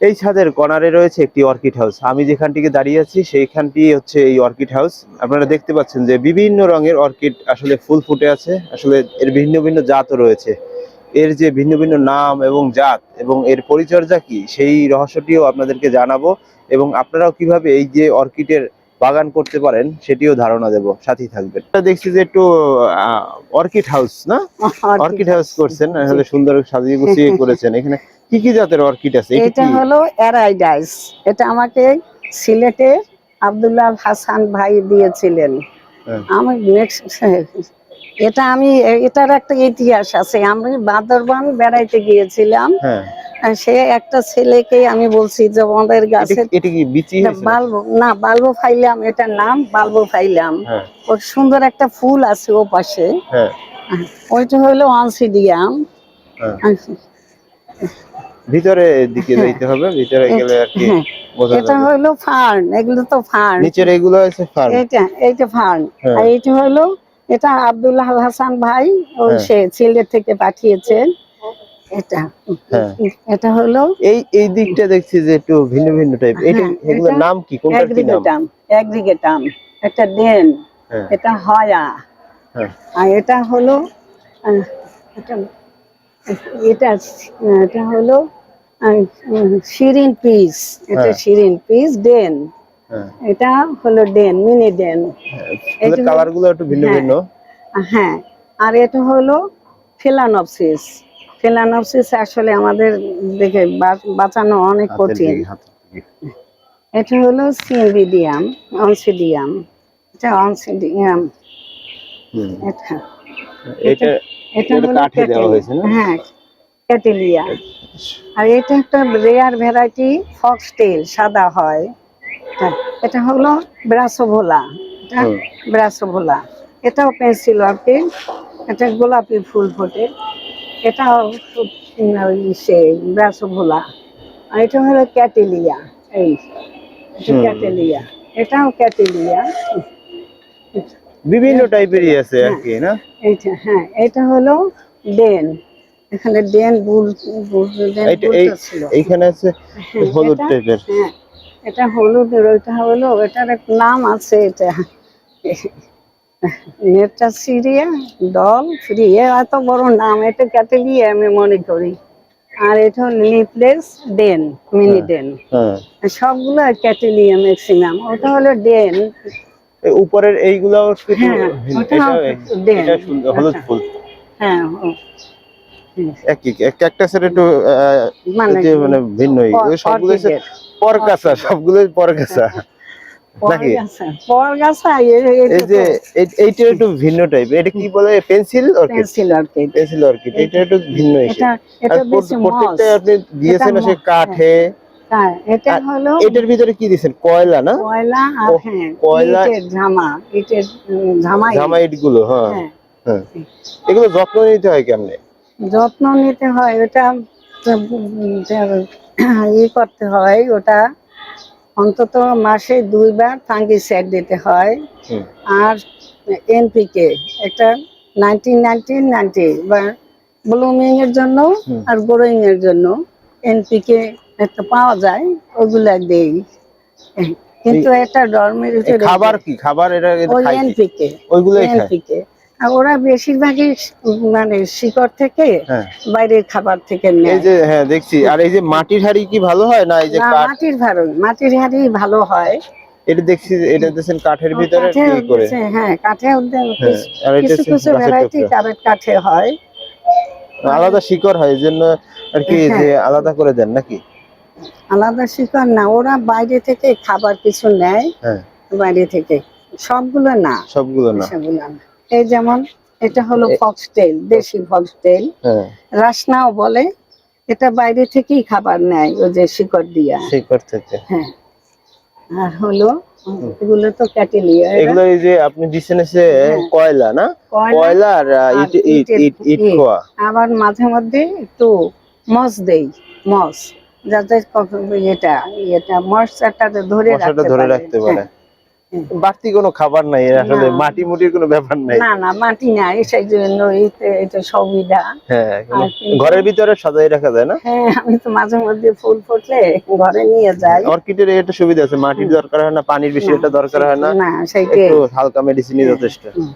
এই ছাদের কর্নারে রয়েছে একটি অর্কিড হাউস। আমি যেখানটিকে দাঁড়িয়ে আছি, সেইখানটি হচ্ছে এই অর্কিড হাউস। আপনারা দেখতে পাচ্ছেন যে বিভিন্ন রঙের অর্কিড আসলে ফুল ফুটে আছে। আসলে এর ভিন্ন ভিন্ন জাতও রয়েছে। এর যে ভিন্ন ভিন্ন নাম এবং জাত এবং এর পরিচর্যা কি, সেই রহস্যটিও আপনাদেরকে জানাব এবং আপনারাও কীভাবে এই যে অর্কিডের বাগান করতে পারেন সেটিও ধারণা দেব সাথেই থাকবেন। দেখছি যে একটু অর্কিড হাউস না? Orchid house. করছেন আসলে সুন্দর সাজিয়ে গুছিয়ে করেছেন। এখানে কি কি জাতের অর্কিড আছে? এটা হলো অ্যারাইডাইস। এটা আমাকে সিলেটে আব্দুল্লাহ হাসান ভাই দিয়েছিলেন। হ্যাঁ। আমি next- এটা আমি এটার একটা ইতিহাস আছে। আমি বান্দরবান বেড়াইতে গিয়েছিলাম। হ্যাঁ। সে একটা ছেলেকে আমি বলছি যে আমাদের এটা গাছে এটা? বালবো না বালবো ফাইলাম এটার নাম বালবো ফাইলাম। হ্যাঁ। ওর সুন্দর একটা ফুল আছে ও পাশে। হ্যাঁ। ওইটা হলো অনসিডিয়াম। ভিতরে দিকে যাইতে হবে ভিতরে গেলে আর কি এটা হলো ফার্ন এগুলো তো ফার্ন। নিচের এগুলো আছে ফার্ম এইটা এইটা ফার্ন। আর এইটা হলো এটা আব্দুল্লাহ হাসান ভাই ওই হ্যাঁ। সে সিলেট থেকে পাঠিয়েছেন। এটা হ্যাঁ। এটা হলো এই এই দিকটা দেখছি যে একটু ভিন্ন ভিন্ন টাইপ এটা হ্যাঁ, এগুলোর নাম কি? কোনটার কি নাম? অ্যাগ্রিগেটাম এটা হ্যাঁ। এটা হয়া। হ্যাঁ। আর এটা হলো এটা এটা এটা হলো শিরিন পিস। এটা হ্যাঁ। শিরিন পিস ডেন হ্যাঁ এটা হলো ডেন মিনি ডেন কালারগুলো একটু ভিন্ন হ্যাঁ। ভিন্ন। হ্যাঁ আর এটা হলো ফিলানপসিস। ফিলানপসিস আসলে আমাদের দেখে বাঁচানো অনেক কঠিন। এটা হলো সিনভিডিয়াম অনসিডিয়াম। এটা অনসিডিয়াম এটা এটা এটা এটা হলো কাঠে দেওয়া হয়েছে না? হ্যাঁ ক্যাটেলিয়া। আর এটা একটা রেয়ার ভ্যারাইটি ফক্সটেল সাদা হয়। হ্যাঁ, এটা হলো ব্রাসোভোলা। এটা। ব্রাসোভোলা। এটাও পেন্সিল অর্কিড এটা গোলাপি ফুল ফোটে। এটাও সে ব্রাসোভোলা। আর এটা হলো ক্যাটেলিয়া। এই ক্যাটেলিয়া। এটাও ক্যাটেলিয়া। বিভিন্ন টাইপেরই আছে আর কি না? এইটা হ্যাঁ এটা হলো ডেন। এখানে ডেন বুল এইখানে আছে হ্যাঁ, হলুদ টাইপের। হ্যাঁ এটা হলুদের ওইটা হলো এটার এক নাম আছে এটা। নেটটা সিরিয়া ডল ফ্রি এত বড় নাম এটা ক্যাটেলিয়া আমি মনে করি। আর এটা হলো লিপলেস ডেন মিনি ডেন। হ্যাঁ। সবগুলো ক্যাটেলিয়া ম্যাক্সিমাম ওটা হলো ডেন। উপরের এইগুলো হ্যাঁ, ভিন্ন। হলুদ ফুল। হ্যাঁ একই ক্যাকটাসের একটু মানে যে মানে ভিন্নই ওই সবগুলো পরগাছা সবগুলোই পরগাছা। নাকি? এই যে এইটা একটু ভিন্ন টাইপ এটা কি বলে? Pencil orchid? Pencil orchid. Pencil orchid. এটা একটু ভিন্ন এটা এটা প্রত্যেকটা আপনি দিয়েছেন সে কাঠে। হ্যাঁ। এটা হলো এটার ভিতরে কি দিয়েছেন? কয়লা না? কয়লা আর হ্যাঁ ঝামা। ইটের হ্যাঁ। হ্যাঁ। হ্যাঁ। এগুলো যত্ন নিতে হয় কেমনে? যত্ন নিতে হয়। উম, ই করতে হয় ওটা অন্তত মাসে দুইবার ফাঙ্গিসাইড দিতে হয়। আর এনপিকে একটা নাইনটিন নাইনটিন নাইনটি বা ব্লুমিং এর জন্য আর গ্রোয়িং এর জন্য এনপিকে একটা পাওয়া যায় ওগুলা দেই। কিন্তু এটা ডরমের খাবার কি? খাবার এটা ওই এনপিকে ওইগুলো এনপিকে। ওরা বেশিরভাগই মানে শিকড় থেকে হ্যাঁ। বাইরের খাবার থেকে এই নেয় যে হ্যাঁ দেখছি। আর এই যে মাটির হাড়ি কি ভালো হয় না এই যে মাটির ভারই মাটির হাড়ি ভালো হয়। এটা দেখছি এটা দেখছেন কাঠের ভিতরে কি করে। হ্যাঁ কাঠে হ্যাঁ কিছু কিছু ভ্যারাইটি। কারেন্ট কাঠে হয়। আলাদা শিকড় হয় এই জন্য আর কি। যে আলাদা করে দেন নাকি? আলাদা শিকড় না ওরা বাইরে থেকে খাবার কিছু নেয় বাইরে থেকে। সবগুলো না। সবগুলো না। সেগুলো না। এই যেমন এটা হলো ফক্সটেল দেশি ফক্সটেল হ্যাঁ। রাসনাও বলে এটা বাইরে থেকেই খাবার নেয় ওই যে শিকড় দিয়া। শিকড় থেকে। হ্যাঁ। আর হলো এগুলো তো ক্যাটেলিয়া এগুলো এই যে আপনি দিচ্ছেন এসে হ্যাঁ। কয়লা না? কয়লা আর ইট ইট ইট। খোয়া। আবার মাঝে মধ্যে একটু মস দেই মস। যাতে এটা এটা মশাটা ধরে রাখতে পারে। বাড়তি কোনো খাবার নাই আসলে মাটি মুটির কোনো ব্যাপার নাই। না না মাটি নাই সেই জন্য এটা সুবিধা হ্যাঁ ঘরের ভিতরে সাজাই রাখা যায় না? হ্যাঁ আমি তো মাঝে মধ্যে ফুল ফুটলে ঘরে নিয়ে যাই। অর্কিডের এটা সুবিধা আছে মাটির দরকার হয় না পানির বেশি এটা একটা দরকার হয় না। না সেইটাই। একটু হালকা মেডিসিনই যথেষ্ট। হুম।